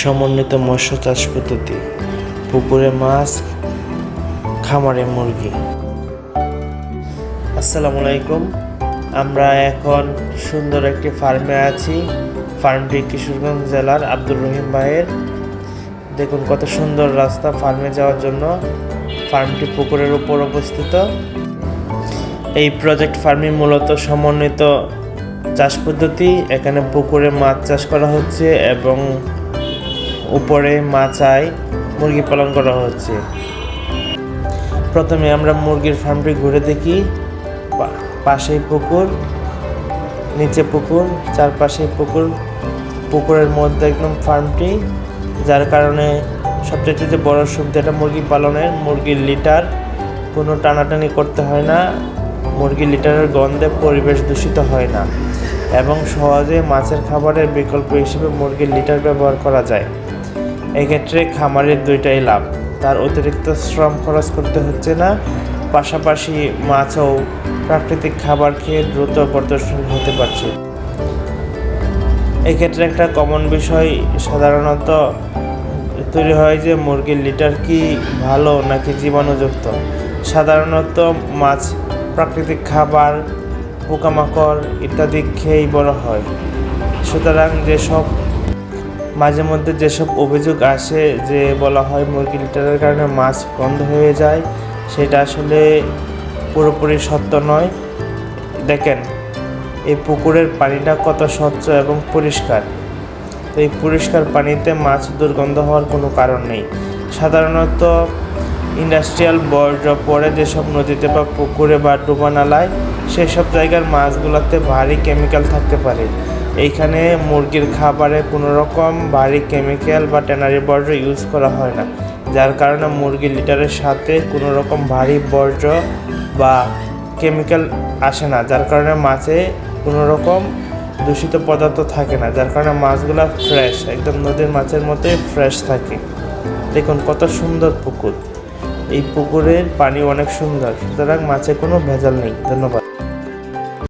সমন্বিত মৎস্য চাষ পদ্ধতি, পুকুরে মাছ, খামারে মুরগি। আসসালামু আলাইকুম। আমরা এখন সুন্দর একটি ফার্মে আছি। ফার্মটি কিশোরগঞ্জ জেলার আব্দুর রহিম ভাইয়ের। দেখুন কত সুন্দর রাস্তা ফার্মে যাওয়ার জন্য। ফার্মটি পুকুরের উপর অবস্থিত। এই প্রজেক্ট ফার্মিং মূলত সমন্বিত চাষ পদ্ধতি। এখানে পুকুরে মাছ চাষ করা হচ্ছে এবং উপরে মাচায় মুরগি পালন করা হচ্ছে। প্রথমে আমরা মুরগির ফার্মটি ঘুরে দেখি। পা- পাশেই পুকুর, নিচে পুকুর, চারপাশে পুকুর। পুকুরের মধ্যে একদম ফার্মটি যার কারণে সবচেয়ে বড় সুবিধাটা মুরগি পালনের, মুরগির লিটার কোনো টানাটানি করতে হয় না, মুরগির লিটারের গন্ধে পরিবেশ দূষিত হয় না। এবং সহজে মাছের খাবারের বিকল্প হিসেবে মুরগির লিটার ব্যবহার করা যায়। এক্ষেত্রে খামারের দুইটাই লাভ। তার অতিরিক্ত শ্রম খরচ করতে হচ্ছে না, পাশাপাশি মাছও প্রাকৃতিক খাবার খেয়ে দ্রুত প্রদর্শন হতে পারছে। এক্ষেত্রে একটা কমন বিষয়, সাধারণত তৈরি হয় যে মুরগির লিটার কি ভালো নাকি জীবাণুযুক্ত। সাধারণত মাছ প্রাকৃতিক খাবার, পোকামাকড় ইত্যাদি খেয়েই বড় হয়। সুতরাং যেসব মাঝে মধ্যে যেসব অভিযোগ আসে যে বলা হয় মুরগি লিটারের কারণে মাছ বন্ধ হয়ে যায়, সেটা আসলে পুরোপুরি সত্য নয়। দেখেন, এই পুকুরের পানিটা কত স্বচ্ছ এবং পরিষ্কার। তো এই পরিষ্কার পানিতে মাছ দুর্গন্ধ হওয়ার কোনো কারণ নেই। সাধারণত ইন্ডাস্ট্রিয়াল বর্জ্য পড়ে যেসব নদীতে বা পুকুরে বা ডোবা নালায়, সেসব জায়গার মাছগুলোতে ভারী কেমিক্যাল থাকতে পারে। এইখানে মুরগির খাবারে কোনো রকম ভারী কেমিক্যাল বা ট্যানারি বর্জ্য ইউজ করা হয় না। যার কারণে মুরগির লিটারের সাথে কোনো রকম ভারী বর্জ্য বা কেমিক্যাল আসে না। যার কারণে মাছে কোনো রকম দূষিত পদার্থ থাকে না। যার কারণে মাছগুলো ফ্রেশ একদম নদীর মাছের মতোই ফ্রেশ থাকে। দেখুন কত সুন্দর পুকুর। এই পুকুরের পানি অনেক সুন্দর। সুতরাং মাছে কোনো ভেজাল নেই। ধন্যবাদ।